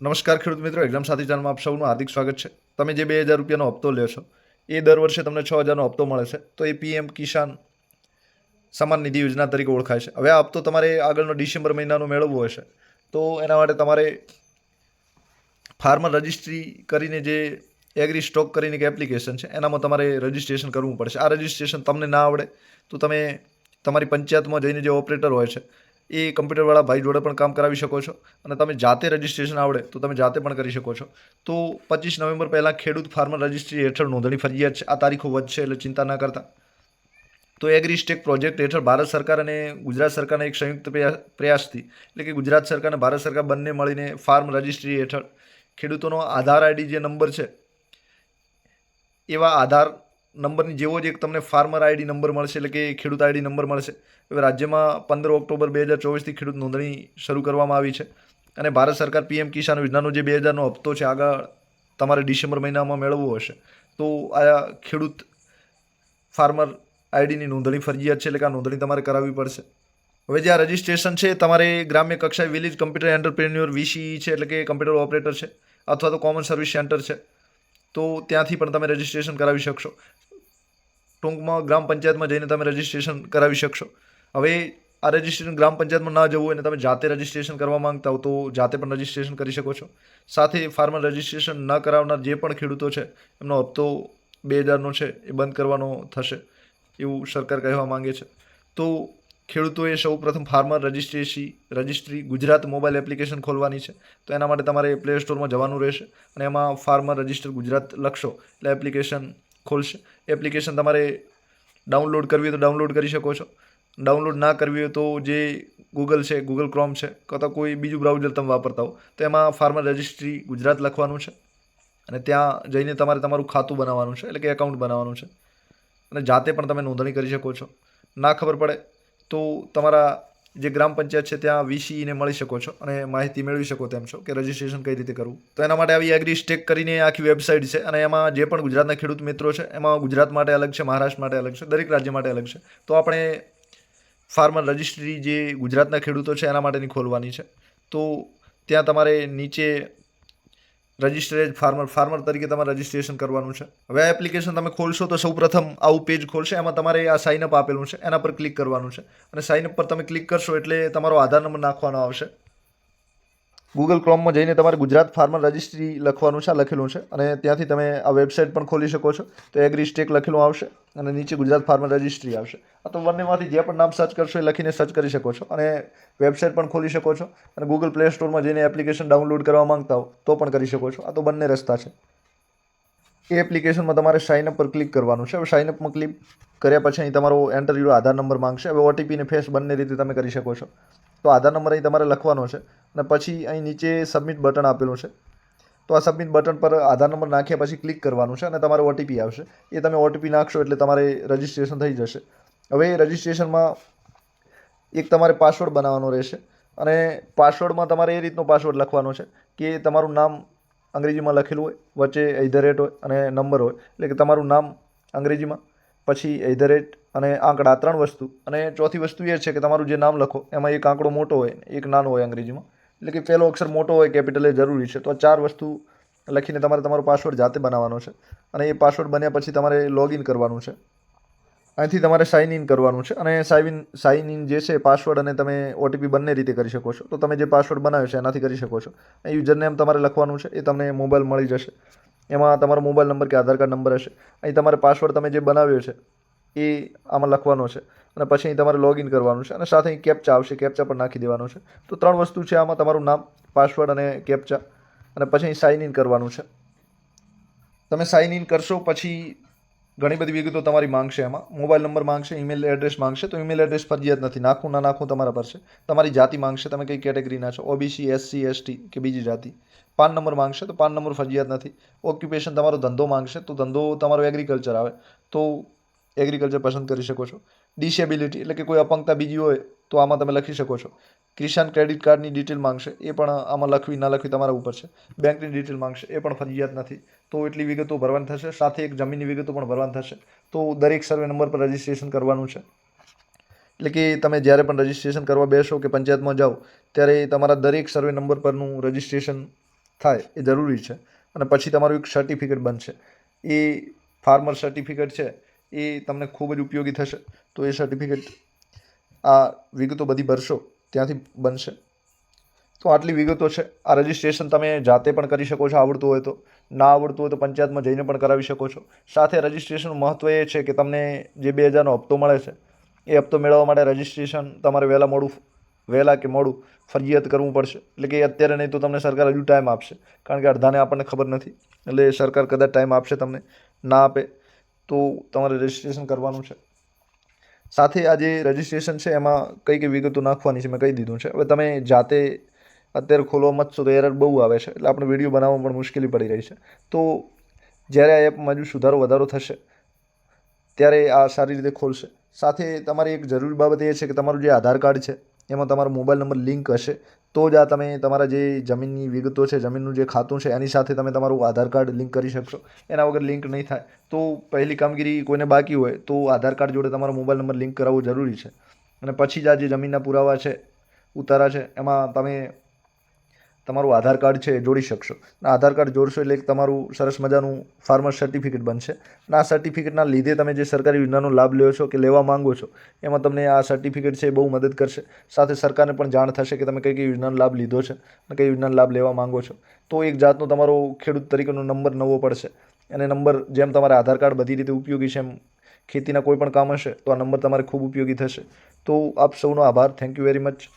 નમસ્કાર ખેડૂત મિત્રો એક્ઝામ સાથી ચેનલમાં આપ સૌનું હાર્દિક સ્વાગત છે. તમે જે બે હજાર રૂપિયાનો હપ્તો લ્યો છો, એ દર વર્ષે તમને છ હજારનો હપ્તો મળે છે. તો એ પીએમ કિસાન સમાન નિધિ યોજના તરીકે ઓળખાય છે. હવે આ હપ્તો તમારે આગળનો ડિસેમ્બર મહિનાનો મેળવવો હશે. તો એના માટે તમારે ફાર્મર રજિસ્ટ્રી કરીને જે એગ્રી સ્ટોક કરીને એક એપ્લિકેશન છે, એનામાં તમારે રજિસ્ટ્રેશન કરવું પડશે. આ રજિસ્ટ્રેશન તમને ના આવડે, તો તમે તમારી પંચાયતમાં જઈને જે ઓપરેટર હોય છે એ કમ્પ્યુટરવાળા ભાઈ જોડે પણ કામ કરાવી શકો છો. અને તમે જાતે રજિસ્ટ્રેશન આવડે તો તમે જાતે પણ કરી શકો છો. તો પચીસ નવેમ્બર પહેલાં ખેડૂત ફાર્મર રજિસ્ટ્રી હેઠળ નોંધણી ફરજિયાત છે. આ તારીખો વધશે એટલે ચિંતા ના કરતા. તો એગ્રી સ્ટેક પ્રોજેક્ટ હેઠળ ભારત સરકાર અને ગુજરાત સરકારના એક સંયુક્ત પ્રયાસથી, એટલે કે ગુજરાત સરકાર અને ભારત સરકાર બંને મળીને ફાર્મ રજિસ્ટ્રી હેઠળ ખેડૂતોનો આધાર આઈડી જે નંબર છે, એવા આધાર નંબરની જેવો જ એક તમને ફાર્મર આઈડી નંબર મળશે, એટલે કે ખેડૂત આઈડી નંબર મળશે. હવે રાજ્યમાં પંદર ઓક્ટોબર બે હજાર ચોવીસથી ખેડૂત નોંધણી શરૂ કરવામાં આવી છે. અને ભારત સરકાર પીએમ કિસાન યોજનાનો જે બે હજારનો હપ્તો છે, આગળ તમારે ડિસેમ્બર મહિનામાં મેળવવો હશે. તો આ ખેડૂત ફાર્મર આઈડીની નોંધણી ફરજિયાત છે, એટલે કે આ નોંધણી તમારે કરાવવી પડશે. હવે જે આ રજિસ્ટ્રેશન છે, તમારે ગ્રામ્ય કક્ષાએ વિલેજ કમ્પ્યુટર એન્ટરપ્રેન્યોર વીસીઈ છે, એટલે કે કમ્પ્યુટર ઓપરેટર છે, અથવા તો કોમન સર્વિસ સેન્ટર છે. તો ત્યાંથી પણ તમે રજિસ્ટ્રેશન કરાવી શકશો. ટૂંકમાં ગ્રામ પંચાયતમાં જઈને તમે રજિસ્ટ્રેશન કરાવી શકશો. હવે આ રજિસ્ટ્રેશન ગ્રામ પંચાયતમાં ના જવું હોય અને તમે જાતે રજિસ્ટ્રેશન કરવા માંગતા હો તો જાતે પણ રજિસ્ટ્રેશન કરી શકો છો. સાથે ફાર્મર રજિસ્ટ્રેશન ન કરાવનાર જે પણ ખેડૂતો છે, એમનો હપ્તો બે હજારનો છે, એ બંધ કરવાનો થશે એવું સરકાર કહેવા માંગે છે. તો ખેડૂતોએ સૌ પ્રથમ ફાર્મર રજિસ્ટ્રેશી, રજિસ્ટ્રી ગુજરાત મોબાઈલ એપ્લિકેશન ખોલવાની છે. તો એના માટે તમારે પ્લે સ્ટોરમાં જવાનું રહેશે અને એમાં ફાર્મર રજિસ્ટર ગુજરાત લખશો એટલે એપ્લિકેશન ખોલશે. એપ્લિકેશન તમારે ડાઉનલોડ કરવી હોય તો ડાઉનલોડ કરી શકો છો. ડાઉનલોડ ના કરવી હોય તો જે ગૂગલ છે ગૂગલ ક્રોમ છે, કાં કોઈ બીજું બ્રાઉઝર તમે વાપરતા હો, તો એમાં ફાર્મર રજિસ્ટ્રી ગુજરાત લખવાનું છે. અને ત્યાં જઈને તમારે તમારું ખાતું બનાવવાનું છે, એટલે કે એકાઉન્ટ બનાવવાનું છે. અને જાતે પણ તમે નોંધણી કરી શકો છો. ના ખબર પડે તો તમારા જે ગ્રામ પંચાયત છે, ત્યાં વીસીને મળી શકો છો અને માહિતી મેળવી શકો તેમ છો કે રજિસ્ટ્રેશન કઈ રીતે કરવું. તો એના માટે આવી એગ્રી સ્ટેક કરીને આખી વેબસાઇટ છે અને એમાં જે પણ ગુજરાતના ખેડૂત મિત્રો છે, એમાં ગુજરાત માટે અલગ છે, મહારાષ્ટ્ર માટે અલગ છે, દરેક રાજ્ય માટે અલગ છે. તો આપણે ફાર્મર રજિસ્ટ્રી જે ગુજરાતના ખેડૂતો છે, એના માટેની ખોલવાની છે. તો ત્યાં તમારે નીચે રજિસ્ટરેજ ફાર્મર ફાર્મર તરીકે તમારે રજિસ્ટ્રેશન કરવાનું છે. હવે આ એપ્લિકેશન તમે ખોલશો તો સૌપ્રથમ આવું પેજ ખોલશે, એમાં તમારે આ સાઇનઅપ આપેલું છે, એના પર ક્લિક કરવાનું છે. અને સાઇન અપ પર તમે ક્લિક કરશો એટલે તમારો આધાર નંબર નાખવાનો આવશે. ગૂગલ ક્રોમમાં જઈને તમારે ગુજરાત ફાર્મર રજિસ્ટ્રી લખવાનું છે લખેલું છે. અને ત્યાંથી તમે આ વેબસાઇટ પણ ખોલી શકો છો. તો એગ્રી સ્ટેક લખેલું આવશે અને નીચે ગુજરાત ફાર્મર રજિસ્ટ્રી આવશે. અથવા બંનેમાંથી જે પણ નામ સર્ચ કરશો એ લખીને સર્ચ કરી શકો છો. અને વેબસાઇટ પણ ખોલી શકો છો. અને ગૂગલ પ્લે સ્ટોરમાં જઈને એપ્લિકેશન ડાઉનલોડ કરવા માંગતા હો તો પણ કરી શકો છો. આ તો બંને રસ્તા છે. એ એપ્લિકેશનમાં તમારે સાઇન અપ પર ક્લિક કરવાનું છે. હવે સાઇન અપમાં ક્લિક કર્યા પછી અહીં તમારો એન્ટર યુરો આધાર નંબર માંગશે. હવે ઓટીપી ને ફેસ બંને રીતે તમે કરી શકો છો. તો આધાર નંબર અહીં તમારે લખવાનો છે અને પછી અહીં નીચે સબમિટ બટન આપેલું છે. તો આ સબમિટ બટન પર આધાર નંબર નાખ્યા પછી ક્લિક કરવાનું છે અને તમારે ઓટીપી આવશે. એ તમે ઓટીપી નાખશો એટલે તમારે રજિસ્ટ્રેશન થઈ જશે. હવે રજિસ્ટ્રેશનમાં એક તમારે પાસવર્ડ બનાવવાનો રહેશે અને પાસવર્ડમાં તમારે એ રીતનો પાસવર્ડ લખવાનો છે કે તમારું નામ અંગ્રેજીમાં લખેલું હોય, વચ્ચે એટ હોય અને નંબર હોય. એટલે કે તમારું નામ અંગ્રેજીમાં, પછી એટ અને આંકડા ત્રણ વસ્તુ. અને ચોથી વસ્તુ એ છે કે તમારું જે નામ લખો, એમાં એક આંકડો મોટો હોય એક નાનો હોય અંગ્રેજીમાં. એટલે કે પહેલો અક્ષર મોટો હોય કેપિટલ એ જરૂરી છે. તો આ ચાર વસ્તુ લખીને તમારે તમારો પાસવર્ડ જાતે બનાવવાનો છે. અને એ પાસવર્ડ બન્યા પછી તમારે લોગિન કરવાનું છે. અહીંથી તમારે સાઇન ઇન કરવાનું છે. અને સાઇન સાઇન ઇન જે છે પાસવર્ડ અને તમે ઓટીપી બંને રીતે કરી શકો છો. તો તમે જે પાસવર્ડ બનાવ્યો છે એનાથી કરી શકો છો. યુઝરનેમ તમારે લખવાનું છે. એ તમને મોબાઈલ મળી જશે. એમાં તમારો મોબાઈલ નંબર કે આધાર કાર્ડ નંબર હશે. અહીં તમારે પાસવર્ડ તમે જે બનાવ્યો છે એ આમાં લખવાનો છે. અને પછી અહીં તમારે લોગિન કરવાનું છે અને સાથે અહીં કેપ્ચા આવશે. કેપ્ચા પણ નાખી દેવાનું છે. તો ત્રણ વસ્તુ છે આમાં તમારું નામ પાસવર્ડ અને કેપ્ચા અને પછી અહીં સાઇન ઇન કરવાનું છે. તમે સાઇન ઇન કરશો પછી ઘણી બધી વિગતો તમારી માંગશે એમાં મોબાઈલ નંબર માંગશે ઈમેલ એડ્રેસ માંગશે. તો ઈમેલ એડ્રેસ ફરજિયાત નથી. નાખું, ના નાખું તમારા પર છે. તમારી જાતિ માંગશે. તમે કઈ કેટેગરીના છો? ઓબીસી એસસી એસટી કે બીજી જાતિ. પાન નંબર માંગશે તો પાન નંબર ફરજિયાત નથી. ઓક્યુપેશન તમારો ધંધો માંગશે તો ધંધો તમારો એગ્રીકલ્ચર આવે. તો એગ્રીકલ્ચર પસંદ કરી શકો છો. ડિસેબિલિટી એટલે કે કોઈ અપંગતા બીજી હોય તો આમાં તમે લખી શકો છો. કિસાન ક્રેડિટ કાર્ડની ડિટેલ માંગશે, એ પણ આમાં લખવી, ના લખવી તમારા ઉપર છે. બેંકની ડિટેલ માંગશે, એ પણ ફરજિયાત નથી. તો એટલી વિગતો ભરવાની થશે, સાથે એક જમીનની વિગતો પણ ભરવાની થશે. તો દરેક સર્વે નંબર પર રજિસ્ટ્રેશન કરવાનું છે. એટલે કે તમે જ્યારે પણ રજિસ્ટ્રેશન કરવા બેસો કે પંચાયતમાં જાઓ, ત્યારે તમારા દરેક સર્વે નંબર પરનું રજિસ્ટ્રેશન થાય, એ જરૂરી છે. અને પછી તમારું એક સર્ટિફિકેટ બનશે. એ ફાર્મર સર્ટિફિકેટ છે એ તમને ખૂબ જ ઉપયોગી થશે. તો એ સર્ટિફિકેટ આ વિગતો બધી ભરશો, ત્યાંથી બનશે. તો આટલી વિગતો છે. આ રજિસ્ટ્રેશન તમે જાતે પણ કરી શકો છો, આવડતું હોય તો. ના આવડતું હોય તો પંચાયતમાં જઈને પણ કરાવી શકો છો. સાથે રજિસ્ટ્રેશનનું મહત્ત્વ એ છે કે તમને જે બે હજારનો હપ્તો મળે છે, એ હપ્તો મેળવવા માટે રજિસ્ટ્રેશન તમારે વહેલા મોડું, વહેલા કે મોડું ફરજિયાત કરવું પડશે. એટલે કે અત્યારે નહીં તો તમને સરકાર હજુ ટાઈમ આપશે. કારણ કે અડધાને આપણને ખબર નથી. એટલે સરકાર કદાચ ટાઈમ આપશે તમને, ના આપે તો તમારે રજિસ્ટ્રેશન કરવાનું છે. સાથે આ જે રજિસ્ટ્રેશન છે, એમાં કઈ કઈ વિગતો નાખવાની છે, મેં કહી દીધું છે. હવે તમે જાતે અત્યારે ખોલવા મચશો તો એરર બહુ આવે છે, એટલે આપણે વીડિયો બનાવવામાં પણ મુશ્કેલી પડી રહી છે. તો જ્યારે આ એપમાં હજુ સુધારો વધારો થશે, ત્યારે આ સારી રીતે ખોલશે. સાથે તમારી એક જરૂરી બાબત એ છે કે તમારું જે આધાર કાર્ડ છે, એમાં તમારો મોબાઈલ નંબર લિંક હશે. તો જ આ તમે તમારા જે જમીનની વિગતો છે, જમીનનું જે ખાતું છે, એની સાથે તમે તમારું આધાર કાર્ડ લિંક કરી શકશો. એના વગર લિંક નહીં થાય. તો પહેલી કામગીરી કોઈને બાકી હોય, તો આધાર કાર્ડ જોડે તમારો મોબાઈલ નંબર લિંક કરાવવો જરૂરી છે. અને પછી જ આ જે જમીનના પુરાવા છે, ઉતારા છે, એમાં તમે તમારું આધાર કાર્ડ છે એ જોડી શકશો. અને આધાર કાર્ડ જોડશો એટલે તમારું સરસ મજાનું ફાર્મર સર્ટિફિકેટ બનશે. અને આ સર્ટિફિકેટના લીધે તમે જે સરકારી યોજનાનો લાભ લ્યો છો કે લેવા માંગો છો, એમાં તમને આ સર્ટિફિકેટ છે એ બહુ મદદ કરશે. સાથે સરકારને પણ જાણ થશે કે તમે કઈ કઈ યોજનાનો લાભ લીધો છે અને કઈ યોજનાનો લાભ લેવા માંગો છો. તો એક જાતનો તમારો ખેડૂત તરીકેનો નંબર નવો પડશે. અને નંબર જેમ તમારા આધાર કાર્ડ બધી રીતે ઉપયોગી છે એમ ખેતીના કોઈ પણ કામ હશે તો આ નંબર તમારે ખૂબ ઉપયોગી થશે. તો આપ સૌનો આભાર. Thank you very much